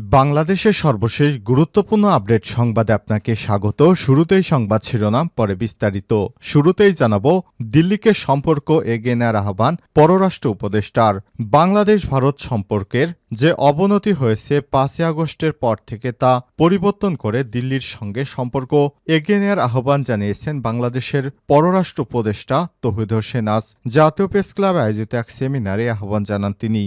বাংলাদেশের সর্বশেষ গুরুত্বপূর্ণ আপডেট সংবাদে আপনাকে স্বাগত। শুরুতেই সংবাদ শিরোনাম, পরে বিস্তারিত। শুরুতেই জানাব, দিল্লিকে সম্পর্ক এগিয়ে নেওয়ার আহ্বান পররাষ্ট্র উপদেষ্টার। বাংলাদেশ ভারত সম্পর্কের যে অবনতি হয়েছে পাঁচই আগস্টের পর থেকে তা পরিবর্তন করে দিল্লির সঙ্গে সম্পর্ক এগিয়ে নেওয়ার আহ্বান জানিয়েছেন বাংলাদেশের পররাষ্ট্র উপদেষ্টা তহিদ হোসেন আজ। জাতীয় প্রেস ক্লাবে আয়োজিত এক সেমিনারে আহ্বান জানান তিনি।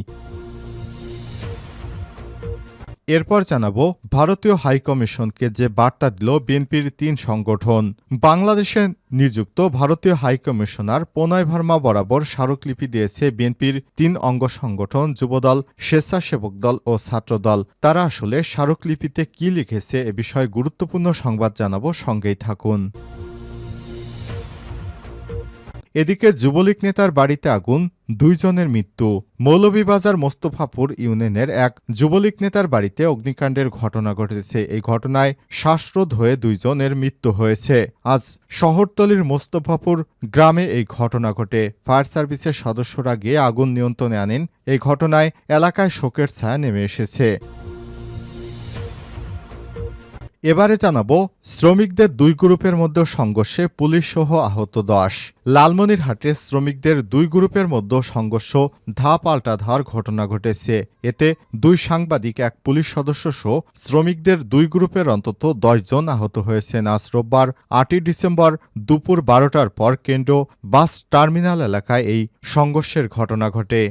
এরপর জানাব ভারতীয় হাইকমিশনকে যে বার্তা দিল বিএনপির তিন সংগঠন। বাংলাদেশে নিযুক্ত ভারতীয় হাইকমিশনার প্রণয় ভার্মা বরাবর স্মারকলিপি দিয়েছে বিএনপির তিন অঙ্গ সংগঠন, যুবদল, স্বেচ্ছাসেবক দল ও ছাত্রদল। তারা আসলে স্মারকলিপিতে কি লিখেছে এ বিষয়ে গুরুত্বপূর্ণ সংবাদ জানাব, সঙ্গেই থাকুন। এদিকে যুবলীগ নেতার বাড়িতে আগুন, দুইজনের মৃত্যু। মৌলভীবাজার মোস্তফাপুর ইউনিয়নের এক যুবলীগ নেতার বাড়িতে অগ্নিকাণ্ডের ঘটনা ঘটেছে। এই ঘটনায় শ্বাসরোধ হয়ে দুইজনের মৃত্যু হয়েছে। আজ শহরতলির মোস্তফাপুর গ্রামে এই ঘটনা ঘটে। ফায়ার সার্ভিসের সদস্যরা গিয়ে আগুন নিয়ন্ত্রণে আনেন। এই ঘটনায় এলাকায় শোকের ছায়া নেমে এসেছে। এবারে জানাব, শ্রমিকদের দুই গ্রুপের মধ্যে সংঘর্ষে পুলিশ সহ আহত দশ। লালমনিরহাটে শ্রমিকদের দুই গ্রুপের মধ্যে সংঘর্ষ ধা পাল্টা ধার ঘটনা ঘটেছে। এতে দুই সাংবাদিক, এক পুলিশ সদস্য সহ শ্রমিকদের দুই গ্রুপের অন্তত দশ জন আহত হয়েছেন। আজ রোববার আটই ডিসেম্বর দুপুর বারোটার পর কেন্দ্র বাস টার্মিনাল এলাকায় এই সংঘর্ষের ঘটনা ঘটে।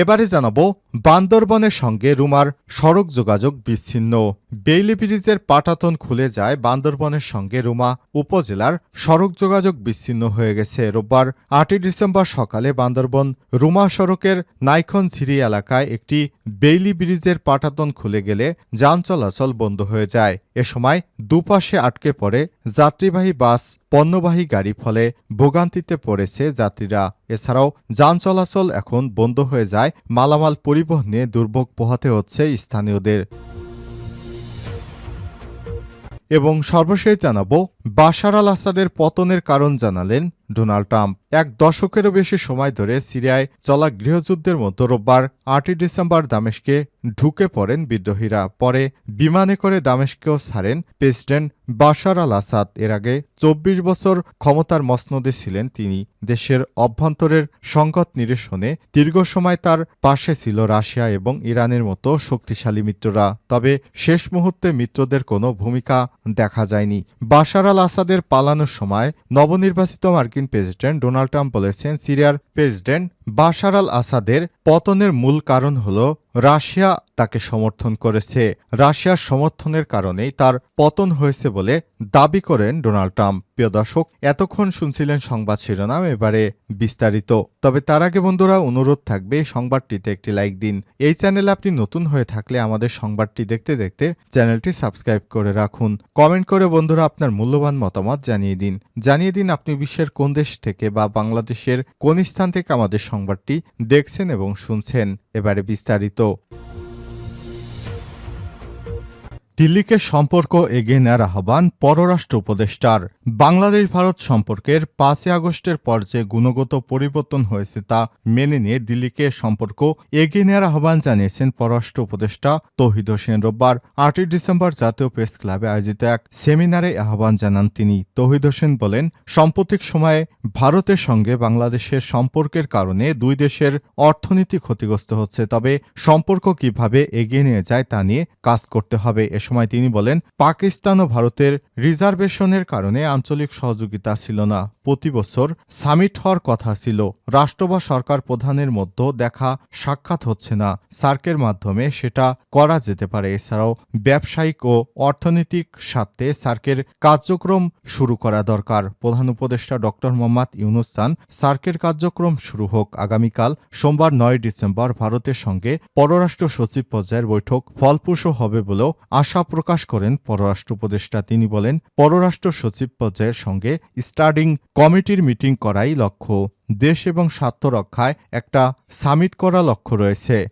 এবারে জানাব বান্দরবনের সঙ্গে রুমার সড়ক যোগাযোগ বিচ্ছিন্ন। বেইলি ব্রিজের পাটাতন খুলে যায় বান্দরবনের সঙ্গে রুমা উপজেলার সড়ক যোগাযোগ বিচ্ছিন্ন হয়ে গেছে। রোববার আটই ডিসেম্বর সকালে বান্দরবন রুমা সড়কের নাইখন ঝিরি এলাকায় একটি বেইলি ব্রিজের পাটাতন খুলে গেলে যান চলাচল বন্ধ হয়ে যায়। এ সময় দুপাশে আটকে পড়ে যাত্রীবাহী বাস, পণ্যবাহী গাড়ি ফলে ভোগান্তিতে পড়েছে যাত্রীরা। এছাড়াও যান চলাচল এখন বন্ধ হয়ে যায় মালামাল পরিবহনে দুর্ভোগ পোহাতে হচ্ছে স্থানীয়দের। এবং সর্বশেষ জানাব বাশার আল আসাদের পতনের কারণ জানালেন ডোনাল্ড ট্রাম্প। এক দশকেরও বেশি সময় ধরে সিরিয়ায় চলা গৃহযুদ্ধের মধ্যে রোববার আটই ডিসেম্বর দামেশকে ঢুকে পড়েন বিদ্রোহীরা। পরে বিমানে করে দামেশকেও ছাড়েন প্রেসিডেন্ট বাশার আল আসাদ এর আগে চব্বিশ বছর ক্ষমতার মসনদে ছিলেন তিনি। দেশের অভ্যন্তরের সংকট নিরসনে দীর্ঘ সময় তার পাশে ছিল রাশিয়া এবং ইরানের মতো শক্তিশালী মিত্ররা। তবে শেষ মুহূর্তে মিত্রদের কোনো ভূমিকা দেখা যায়নি। বাশার আল আসাদের পালানোর সময় নবনির্বাচিত মার্কিন প্রেসিডেন্ট ডোনাল্ড ট্রাম্প বলেছেন সিরিয়ার প্রেসিডেন্ট বাশার আল আসাদের পতনের মূল কারণ হল রাশিয়া তাকে সমর্থন করেছে। রাশিয়ার সমর্থনের কারণেই তার পতন হয়েছে বলে দাবি করেন ডোনাল্ড ট্রাম্প। প্রিয় দর্শক, এতক্ষণ শুনছিলেন সংবাদ শিরোনাম, এবারে বিস্তারিত। তবে তার আগে বন্ধুরা, অনুরোধ থাকবে, সংবাদটিতে একটি লাইক দিন। এই চ্যানেলে আপনি নতুন হয়ে থাকলে আমাদের সংবাদটি দেখতে দেখতে চ্যানেলটি সাবস্ক্রাইব করে রাখুন। কমেন্ট করে বন্ধুরা আপনার মূল্যবান মতামত জানিয়ে দিন। জানিয়ে দিন আপনি বিশ্বের কোন দেশ থেকে বা বাংলাদেশের কোন স্থান থেকে আমাদের সংবাদটি দেখছেন এবং শুনছেন। এবারে বিস্তারিত দিল্লিকে সম্পর্ক এগিয়ে নেওয়ার আহ্বান পররাষ্ট্র উপদেষ্টার। বাংলাদেশ ভারত সম্পর্কের পাঁচই আগস্টের পর যে গুণগত পরিবর্তন হয়েছে তা মেনে নিয়ে দিল্লিকে সম্পর্ক এগিয়ে নেওয়ার আহ্বান জানিয়েছেন পররাষ্ট্র উপদেষ্টা তহিদ হোসেন রোববার, আটই ডিসেম্বর জাতীয় প্রেস ক্লাবে আয়োজিত এক সেমিনারে আহ্বান জানান তিনি। তহিদ হোসেন বলেন, সাম্প্রতিক সময়ে ভারতের সঙ্গে বাংলাদেশের সম্পর্কের কারণে দুই দেশের অর্থনীতি ক্ষতিগ্রস্ত হচ্ছে, তবে সম্পর্ক কীভাবে এগিয়ে নিয়ে যায় তা নিয়ে কাজ করতে হবে এ সময় তিনি বলেন, পাকিস্তান ও ভারতের রিজার্ভেশনের কারণে আঞ্চলিক সহযোগিতা ছিল না। প্রতি বছর সামিট হওয়ার কথা ছিল। রাষ্ট্র বা সরকার প্রধানের মধ্যে দেখা সাক্ষাৎ হচ্ছে না। সার্কের মাধ্যমে সেটা করা যেতে পারে। এছাড়াও ব্যবসায়িক ও অর্থনৈতিক স্বার্থে সার্কের কার্যক্রম শুরু করা দরকার। প্রধান উপদেষ্টা ড. মোহাম্মদ ইউনুস খান সার্কের কার্যক্রম শুরু হোক। আগামীকাল সোমবার নয় ডিসেম্বর ভারতের সঙ্গে পররাষ্ট্র সচিব পর্যায়ের বৈঠক ফলপ্রসূ হবে বলেও আশা প্রকাশ করেন পররাষ্ট্র উপদেষ্টা। তিনি বলেন, পররাষ্ট্র সচিব পর্যায়ের সঙ্গে স্টার্ডিং কমিটির মিটিং করাই লক্ষ্য। দেশ এবং স্বার্থ রক্ষায় একটা সামিট করা লক্ষ্য রয়েছে।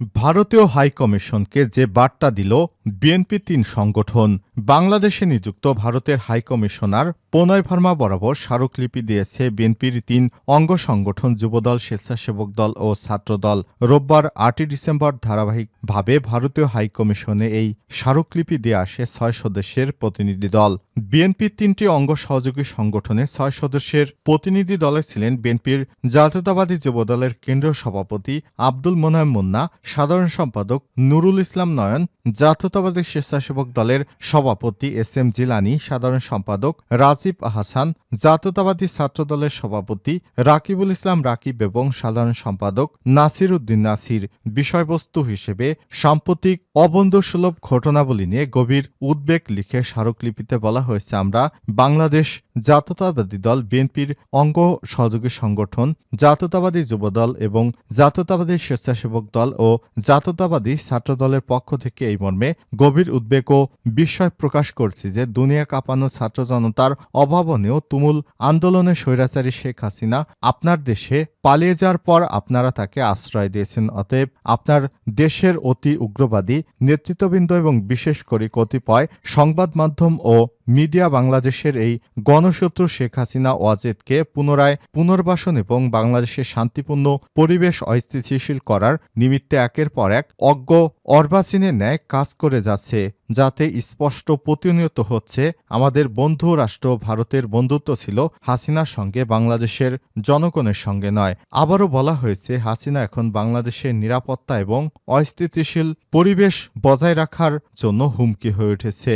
ভারতীয় হাই কমিশনকে যে বার্তা দিল বিএনপি তিন সংগঠন, বাংলাদেশে নিযুক্ত ভারতের হাই কমিশনার প্রণয় ভার্মা বরাবর স্মারকলিপি দিয়েছে বিএনপির তিন অঙ্গ সংগঠন যুবদল, স্বেচ্ছাসেবক দল ও ছাত্রদল। রোববার আটই ডিসেম্বর ধারাবাহিকভাবে ভারতীয় হাই কমিশনে এই স্মারকলিপি দিয়ে আসে ছয় সদস্যের প্রতিনিধি দল। বিএনপির তিনটি অঙ্গ সহযোগী সংগঠনে ছয় সদস্যের প্রতিনিধি দলে ছিলেন বিএনপির জাতীয়তাবাদী যুবদলের কেন্দ্রীয় সভাপতি আব্দুল মোনায়েম মুন্না সাধারণ সম্পাদক নুরুল ইসলাম নয়ন জাতীয়তাবাদী স্বেচ্ছাসেবক দলের সভাপতি এস এম জিলানি, সাধারণ সম্পাদক রাজীব হাসান, জাতীয়তাবাদী ছাত্র দলের সভাপতি রাকিবুল ইসলাম রাকিব এবং সাধারণ সম্পাদক নাসির উদ্দিন নাসির। বিষয়বস্তু হিসেবে সাম্প্রতিক অবন্ধুসুলভ ঘটনাবলী নিয়ে গভীর উদ্বেগ লিখে স্মারকলিপিতে বলা হয়েছে, আমরা বাংলাদেশ জাতীয়তাবাদী দল বিএনপির অঙ্গ সহযোগী সংগঠন, জাতীয়তাবাদী যুবদল এবং জাতীয়তাবাদী স্বেচ্ছাসেবক দল ও জাতীয়তাবাদী ছাত্র দলের পক্ষ থেকে এই মর্মে গভীর উদ্বেগ ও বিস্ময় প্রকাশ করছি যে দুনিয়া কাঁপানো ছাত্র জনতার অভাবনীয় তুমুল আন্দোলনে স্বৈরাচারী শেখ হাসিনা আপনার দেশে পালিয়ে যাওয়ার পর আপনারা তাকে আশ্রয় দিয়েছেন। অতএব আপনার দেশের অতি উগ্রবাদী নেতৃত্ববৃন্দ এবং বিশেষ করে কতিপয় সংবাদ মাধ্যম ও মিডিয়া বাংলাদেশের এই গণশত্রু শেখ হাসিনা ওয়াজেদকে পুনরায় পুনর্বাসন এবং বাংলাদেশের শান্তিপূর্ণ পরিবেশ অস্থিতিশীল করার নিমিত্তে একের পর এক অজ্ঞ অর্বাচীনের ন্যায় কাজ করে যাচ্ছে যাতে স্পষ্ট প্রতিনিয়ত হচ্ছে, আমাদের বন্ধু রাষ্ট্র ভারতের বন্ধুত্ব ছিল হাসিনার সঙ্গে, বাংলাদেশের জনগণের সঙ্গে নয়। আবারও বলা হয়েছে, হাসিনা এখন বাংলাদেশের নিরাপত্তা এবং অস্থিতিশীল পরিবেশ বজায় রাখার জন্য হুমকি হয়ে উঠেছে।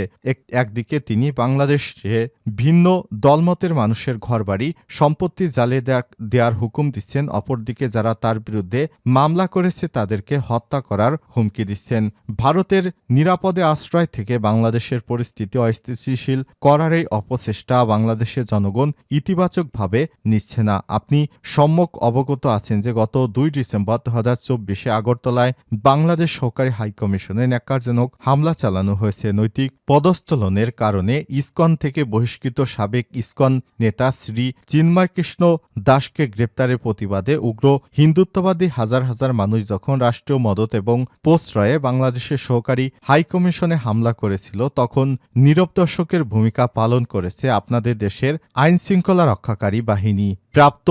একদিকে তিনি বাংলাদেশে ভিন্ন দলমতের মানুষের ঘরবাড়ি, সম্পত্তি জ্বালিয়ে দেওয়ার হুকুম দিচ্ছেন, অপরদিকে যারা তার বিরুদ্ধে মামলা করেছে তাদেরকে হত্যা করার হুমকি দিচ্ছেন। ভারতের নিরাপদে আশ্রয় থেকে বাংলাদেশের পরিস্থিতি অস্থিতিশীল করার এই অপচেষ্টা বাংলাদেশের জনগণ ইতিবাচকভাবে নিচ্ছে না। আপনি সম্যক অবগত আছেন যে গত দুই ডিসেম্বর দু হাজার চব্বিশে আগরতলায় বাংলাদেশ সহকারী হাইকমিশনে ন্যাক্কারজনক হামলা চালানো হয়েছে। নৈতিক পদস্থলনের কারণে ইসকন থেকে বহিষ্কৃত সাবেক ইসকন নেতা শ্রী চিন্ময় কৃষ্ণ দাসকে গ্রেপ্তারের প্রতিবাদে উগ্র হিন্দুত্ববাদী হাজার হাজার মানুষ যখন রাষ্ট্রীয় মদত এবং প্রশ্রয়ে বাংলাদেশের সহকারী হাইকমিশনে হামলা করেছিল তখন নীরব দর্শকের ভূমিকা পালন করেছে আপনাদের দেশের আইনশৃঙ্খলা রক্ষাকারী বাহিনী। প্রাপ্ত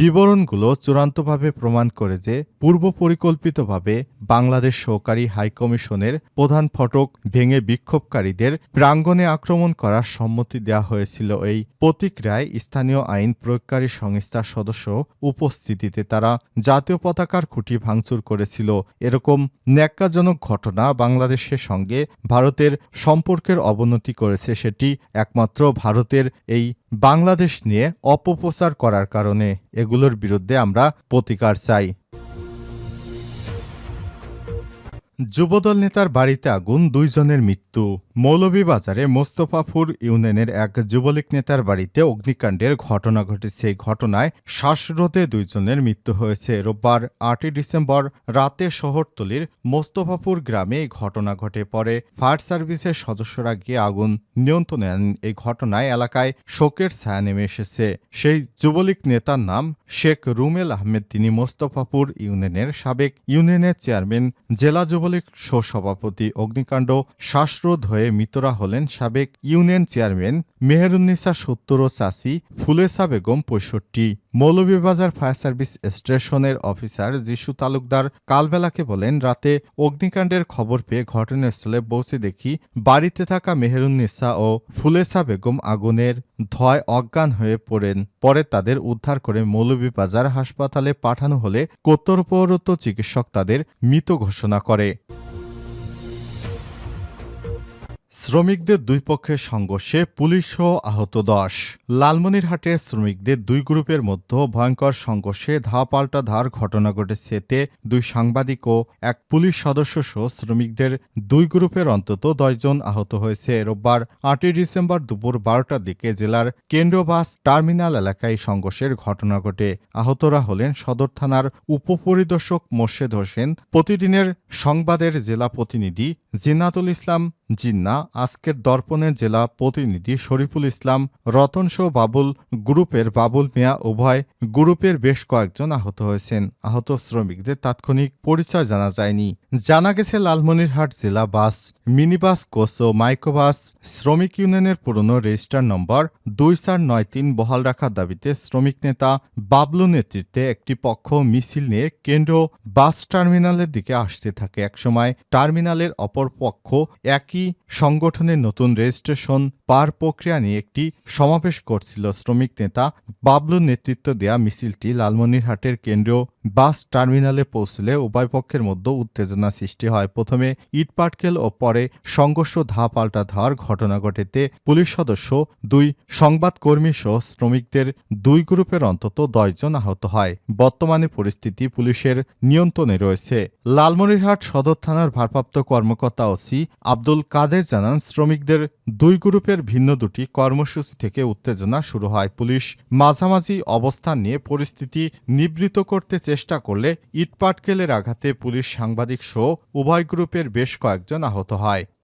বিবরণগুলো চূড়ান্তভাবে প্রমাণ করে যে পূর্ব পরিকল্পিতভাবে বাংলাদেশ সহকারী হাইকমিশনের প্রধান ফটক ভেঙে বিক্ষোভকারীদের প্রাঙ্গণে আক্রমণ করার সম্মতি দেওয়া হয়েছিল। এই প্রতিক্রিয়ায় স্থানীয় আইন প্রয়োগকারী সংস্থার সদস্য উপস্থিতিতে তারা জাতীয় পতাকার খুঁটি ভাঙচুর করেছিল। এরকম ন্যাক্কাজনক ঘটনা বাংলাদেশের সঙ্গে ভারতের সম্পর্কের অবনতি করেছে, সেটি একমাত্র ভারতের এই বাংলাদেশ নিয়ে অপপ্রচার করার কারণে এগুলোর বিরুদ্ধে আমরা প্রতিকার চাই। যুবদল নেতার বাড়িতে আগুন, দুইজনের মৃত্যু। মৌলভীবাজারে মোস্তফাপুর ইউনিয়নের এক যুবলীগ নেতার বাড়িতে অগ্নিকাণ্ডের ঘটনা ঘটেছে। এই ঘটনায় শ্বাসরোধে দুইজনের মৃত্যু হয়েছে। রোববার আটই ডিসেম্বর রাতে শহরতলির মোস্তফাপুর গ্রামে এই ঘটনা ঘটে পরে ফায়ার সার্ভিসের সদস্যরা গিয়ে আগুন নিয়ন্ত্রণে আনেন। এই ঘটনায় এলাকায় শোকের ছায়া নেমে এসেছে। সেই যুবলীগ নেতার নাম শেখ রুমেল আহমেদ। তিনি মোস্তফাপুর ইউনিয়নের সাবেক ইউনিয়নের চেয়ারম্যান, জেলা যুবলীগ সভাপতি অগ্নিকাণ্ড শ্বাসরোধ হয়ে মৃতরা হলেন সাবেক ইউনিয়ন চেয়ারম্যান মেহেরুন্নিসা সত্তর ও চাষি ফুলেসা বেগম পঁয়ষট্টি। মৌলভীবাজার ফায়ার সার্ভিস স্টেশনের অফিসার যিশু তালুকদার কালবেলাকে বলেন, রাতে অগ্নিকাণ্ডের খবর পেয়ে ঘটনাস্থলে পৌঁছে দেখি বাড়িতে থাকা মেহেরুন্নিসা ও ফুলেসা বেগম আগুনের ধয় অজ্ঞান হয়ে পড়েন। পরে তাদের উদ্ধার করে মৌলভীবাজার হাসপাতালে পাঠানো হলে কর্তব্যরত চিকিৎসক তাদের মৃত ঘোষণা করে। শ্রমিকদের দুই পক্ষের সংঘর্ষে পুলিশও আহত দশ। লালমনিরহাটে শ্রমিকদের দুই গ্রুপের মধ্যে ভয়ঙ্কর সংঘর্ষে ধাওয়া পাল্টা ধার ঘটনা ঘটেছে এতে দুই সাংবাদিক ও এক পুলিশ সদস্য সহ শ্রমিকদের দুই গ্রুপের অন্তত দশজন আহত হয়েছে। রোববার আটই ডিসেম্বর দুপুর বারোটার দিকে জেলার কেন্দ্রীয় বাস টার্মিনাল এলাকায় সংঘর্ষের ঘটনা ঘটে। আহতরা হলেন সদর থানার উপপরিদর্শক মোর্শেদ হোসেন। প্রতিদিনের সংবাদের জেলা প্রতিনিধি জিনাতুল ইসলাম জিন্না আজকের দর্পণের জেলা প্রতিনিধি শরীফুল ইসলাম, রতন শো বাবুল গ্রুপের বাবুল মিয়া উভয় গ্রুপের বেশ কয়েকজন আহত হয়েছেন। আহত শ্রমিকদের তাৎক্ষণিক পরিচয় জানা যায়নি। জানা গেছে, লালমনিরহাট জেলা বাস, মিনিবাস, কোচ ও মাইক্রোবাস শ্রমিক ইউনিয়নের পুরনো রেজিস্টার নম্বর দুই চার নয় তিন বহাল রাখার দাবিতে শ্রমিক নেতা বাবলু নেতৃত্বে একটি পক্ষ মিছিল নিয়ে কেন্দ্র বাস টার্মিনালের দিকে আসতে থাকে। একসময় টার্মিনালের অপর পক্ষ একই সংগঠনের নতুন রেজিস্ট্রেশন পার প্রক্রিয়া নিয়ে একটি সমাবেশ করছিল শ্রমিক নেতা বাবলুর নেতৃত্ব দেয়া মিছিলটি লালমনিরহাটের কেন্দ্রীয় বাস টার্মিনালে পৌঁছলে উভয় পক্ষের মধ্যে উত্তেজনা সৃষ্টি হয়। প্রথমে ইটপাটকেল ও পরে সংঘর্ষ ধা পাল্টা ধাওয়ার ঘটনা ঘটেতে পুলিশ সদস্য, দুই সংবাদকর্মী সহ শ্রমিকদের দুই গ্রুপের অন্তত দশজন আহত হয়। বর্তমানে পরিস্থিতি পুলিশের নিয়ন্ত্রণে রয়েছে। লালমনিরহাট সদর থানার ভারপ্রাপ্ত কর্মকর্তা ওসি আব্দুল কাদের জানান, শ্রমিকদের দুই গ্রুপের ভিন্ন দুটি কর্মসূচি থেকে উত্তেজনা শুরু হয়। পুলিশ মাঝামাঝি অবস্থান নিয়ে পরিস্থিতি নিবৃত করতে চেষ্টা করলে ইটপাটকেলের আঘাতে পুলিশ সাংবাদিক সহ উভয় গ্রুপের বেশ কয়েকজন আহত হয়।